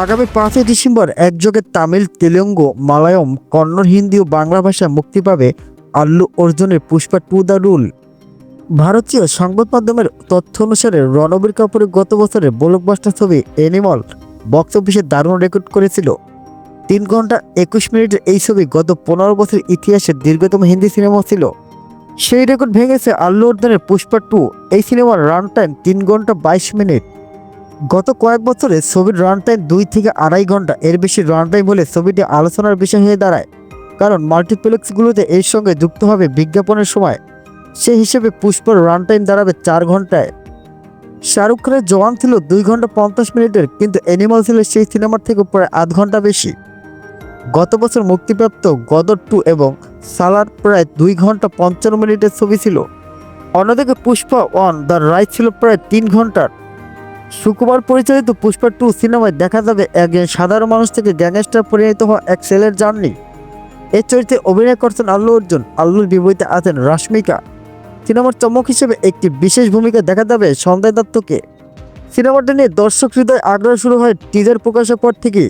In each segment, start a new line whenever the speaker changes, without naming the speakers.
আগামী পাঁচই ডিসেম্বর একযোগে তামিল তেলেঙ্গু মালায়াম কন্নড়, হিন্দি ও বাংলা ভাষায় মুক্তি পাবে আল্লু অর্জুনের পুষ্পা টু দ্য রুল। ভারতীয় সংবাদ মাধ্যমের তথ্য অনুসারে রণবীর কাপুরের গত বছরের ব্লকবাস্টার ছবি এনিমল বক্স অফিসে দারুণ রেকর্ড করেছিল। তিন ঘণ্টা একুশ মিনিটের এই ছবি গত পনেরো বছর ইতিহাসের দীর্ঘতম হিন্দি সিনেমা ছিল। সেই রেকর্ড ভেঙেছে আল্লু অর্জুনের পুষ্পা টু। এই সিনেমার রান টাইম তিন ঘণ্টা বাইশ মিনিট। গত কয়েক বছরে ছবির রান টাইম দুই থেকে আড়াই ঘণ্টা, এর বেশি রান টাইম হলে ছবিটি আলোচনার বিষয় হয়ে দাঁড়ায়। কারণ মাল্টিপ্লেক্সগুলোতে এর সঙ্গে যুক্ত হবে বিজ্ঞাপনের সময়। সেই হিসেবে পুষ্পর রান টাইম দাঁড়াবে চার ঘন্টায়। শাহরুখ খানের জওয়ান ছিল দুই ঘণ্টা পঞ্চাশ মিনিটের, কিন্তু অ্যানিমাল ছিল সেই সিনেমার থেকে প্রায় আধ ঘণ্টা বেশি। গত বছর মুক্তিপ্রাপ্ত গদর টু এবং সালার প্রায় দুই ঘণ্টা পঞ্চান্ন মিনিটের ছবি ছিল। অন্যদিকে পুষ্পা ওয়ান দ্য রাইট ছিল প্রায় তিন ঘণ্টার। শুক্রবার পরিচালিত পুষ্পা টু সিনেমায় দেখা যাবে একজন সাধারণ মানুষ থেকে গ্যাংস্টার পরিণত হওয়া এক ছেলের জার্নি এর চরিত্রে অভিনয় করছেন আল্লু অর্জুন। আল্লুর বিপরীতে আছেন রাশ্মিকা। সিনেমার চমক হিসেবে একটি বিশেষ ভূমিকা দেখা যাবে সঞ্জয় দত্তকে। সিনেমাটা নিয়ে দর্শক হৃদয় আগ্রহ শুরু হয় টিজার প্রকাশের পর থেকে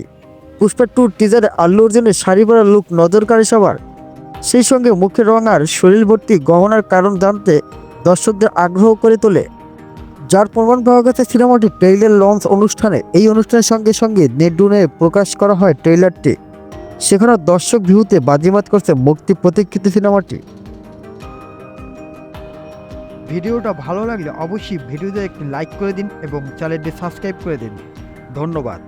পুষ্পা টু টিজারে আল্লু অর্জুনের শাড়ি পরা লুক নজর কাড়ে সবার। সেই সঙ্গে মুখের রং আর শরীর ভর্তি গহনার কারণ জানতে দর্শকদের আগ্রহ করে তোলে। যার প্রমাণ পাওয়া গেছে সিনেমাটি ট্রেইলার লঞ্চ অনুষ্ঠানে। এই অনুষ্ঠানের সঙ্গে সঙ্গে নেটডুনে প্রকাশ করা হয় ট্রেইলারটি। সেখানে দর্শক ভিউতে বাজিমাত করছে মুক্তি প্রতীক্ষিত সিনেমাটি। ভিডিওটা ভালো লাগলে অবশ্যই ভিডিওতে একটি লাইক করে দিন এবং চ্যানেলটি সাবস্ক্রাইব করে দিন। ধন্যবাদ।